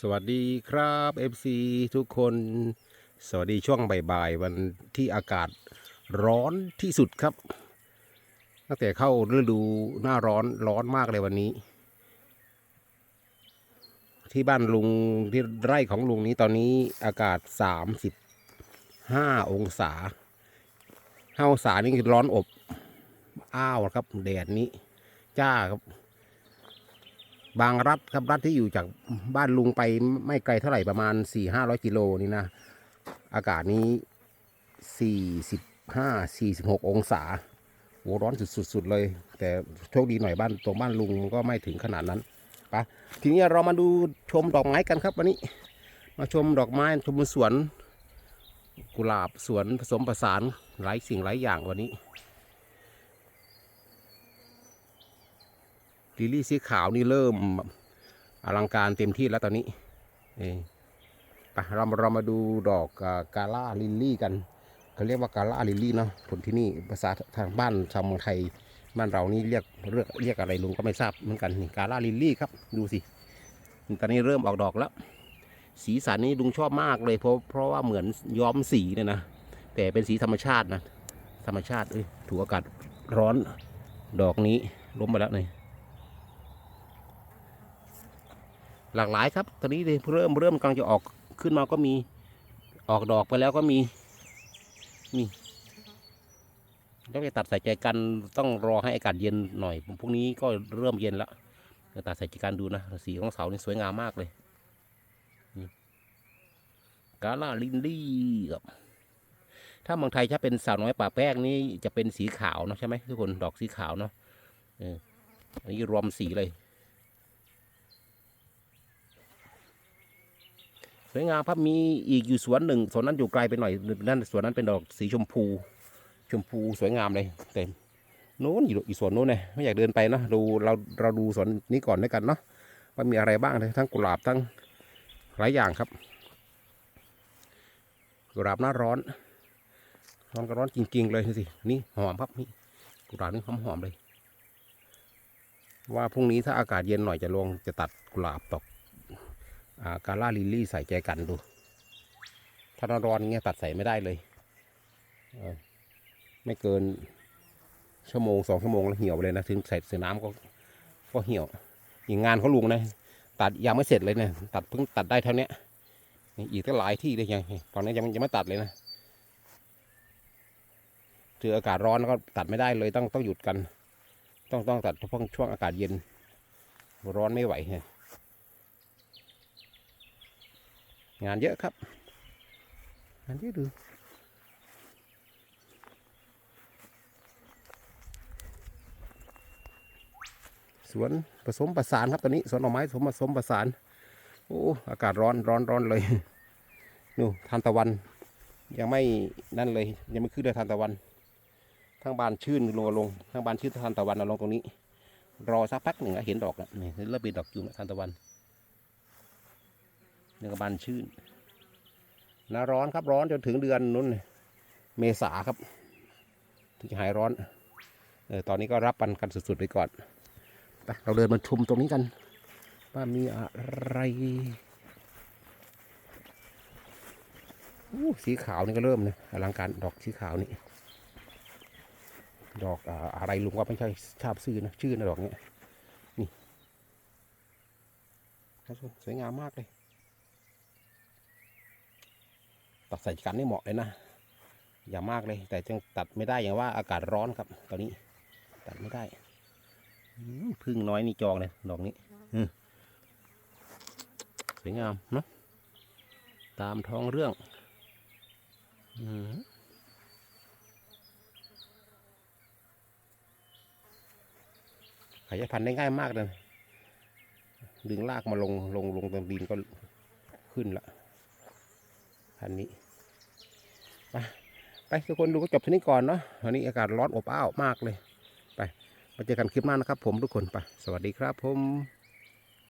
สวัสดีครับ FC ทุกคน สวัสดีช่วงบ่ายๆวันที่อากาศร้อนที่สุดครับ ตั้งแต่เข้าฤดูหน้าร้อนร้อนมากเลยวันนี้ ที่บ้านลุงที่ไร่ของลุงนี้ตอนนี้อากาศ 35 องศา5องศานี่ร้อนอบ อ้าวครับแดดนี้ จ้าครับ บางรัฐครับรัฐที่อยู่จากบ้านลุงไปไม่ไกลเท่าไหร่ประมาณสี่ห้าร้อยกิโลนี่นะ อากาศนี้สี่สิบห้าสี่สิบหกองศาโหร้อนสุดๆเลย แต่โชคดีหน่อยบ้านตรงบ้านลุงก็ไม่ถึงขนาดนั้นปะทีนี้เรามาดูชมดอกไม้กันครับวันนี้ มาชมดอกไม้ชมสวน กุหลาบสวนผสมผสานหลายสิ่งหลายอย่างวันนี้ ลิลลี่สีขาวนี่เริ่มอลังการเต็มที่แล้วตอนนี้เอไปเรามาเรามาดูดอกกาล่าลิลลี่กันเขาเรียกว่ากาล่าลิลลี่เนาะผลที่นี่ภาษาทางบ้านชาวเมืองไทยบ้านเรานี่เรียกเรียกเรียกอะไรลุงก็ไม่ทราบเหมือนกันนี่กาล่าลิลลี่ครับดูสิตอนนี้เริ่มออกดอกแล้ว สีสันนี้ลุงชอบมากเลยเพราะเพราะว่าเหมือนย้อมสีเนี่ยนะแต่เป็นสีธรรมชาตินะธรรมชาติเอ้ยถูกอากาศร้อนดอกนี้ล้มไปแล้วนี่ หลากหลายครับตอนนี้เริ่มเริ่มกำลังจะออกขึ้นมาก็มีออกดอกไปแล้วก็มีนี่ต้องไปตัดใส่ใจกันต้องรอให้อากาศเย็นหน่อยพรุ่งนี้ก็เริ่มเย็นแล้วจะตัดใส่ใจกันดูนะสีของเสานี่สวยงามมากเลยนี่กาลาลินลี่ครับถ้าเมืองไทยถ้าเป็นสาวน้อยป่าแป้งนี่จะเป็นสีขาวเนาะใช่ไหมทุกคนดอกสีขาวเนาะอันนี้รวมสีเลย วยงามครับมีอีกอยู่สวนหนึ่งสวนนั้นอยู่ไกลไปหน่อยนั่นสวนนั้นเป็นดอกสีชมพู ชมพูสวยงามเลยเต็มนู้นอยู่อีกสวนนู้นเนี่ยไม่อยากเดินไปเนอะดูเราเราดูสวนนี้ก่อนด้วยกันเนาะว่ามีอะไรบ้างเลยทั้งกุหลาบทั้งหลายอย่างครับกุหลาบหน้าร้อนร้อนก็ร้อนจริงๆเลยสินี่หอมครับนี่กุหลาบนี่หอมหอมเลย ว่าพรุ่งนี้ถ้าอากาศเย็นหน่อยจะลงจะตัดกุหลาบตกอ่ากาล่าลิลลี่ใส่ใจกันดูถ้าร้อนๆเงี้ยตัดใส่ไม่ได้เลยเไม่เกินชั่วโมงสองชั่วโมงแล้วเหี่ยวเลยนะถึงใส่เสือน้ำก็ก็เหี่ยวอย่างงานเขาลุงนะ ตัดยังไม่เสร็จเลยเนี่ยตัดเพิ่งตัดได้เท่านี้ยนี่อีกตั้งหลายที่เลยยังตอนนี้ยังยังไม่ตัดเลยนะเจออากาศร้อนก็ตัดไม่ได้เลยต้องต้องหยุดกัน ต้องต้องตัดเฉพาะช่วงอากาศเย็น ร้อนไม่ไหวไง งานเยอะครับ งานเยอะดูสวนผสมประสานครับตอนนี้สวนหน่อไม้ผสมผสมประสานโอ้อากาศร้อนร้อนร้อนเลยนู่นทานตะวัน ยังไม่นั่นเลย ยังไม่ขึ้นเลยทานตะวันทั้งบานชื่นลงลงทั้งบานชื่นทานตะวันเอาลงตรงนี้ รอสักพักหนึ่งเห็นดอกแล้วนี่เริ่มเป็นดอกจุ่มทานตะวัน นี่ก็บานชื่นหน้าร้อนครับร้อนจนถึงเดือนนู้นเมษาครับ ถึงจะหายร้อนเออตอนนี้ก็รับปันกันสุดๆไปก่อนไปเราเดินมาชมตรงนี้กันว่ามีอะไรสีขาวนี่ก็เริ่มนะอลังการดอกสีขาวนี่ดอกอะไรลุงว่าไม่ใช่ชาบซื่อนะชื่อนะดอกเนี้ยนี่สวยงามมากเลย ตัดใส่กันได้เหมาะเลยนะ อย่ามากเลย แต่จังตัดไม่ได้อย่างว่าอากาศร้อนครับ ตอนนี้ ตัดไม่ได้พึ่งน้อยนี่จองเลยดอกนี้สวยงามเนาะตามท้องเรื่องอขยายพันธุ์ได้ง่ายมากเลยดึงรากมาลงลงลงตรงดินก็ขึ้นละพันนี้ ไปไปทุกคนดูก็จบที่นี้ก่อนเนาะวันนี้อากาศร้อนอบอ้าวมากเลย ไปมาเจอกันคลิปหน้านะครับผมทุกคนไปสวัสดีครับผม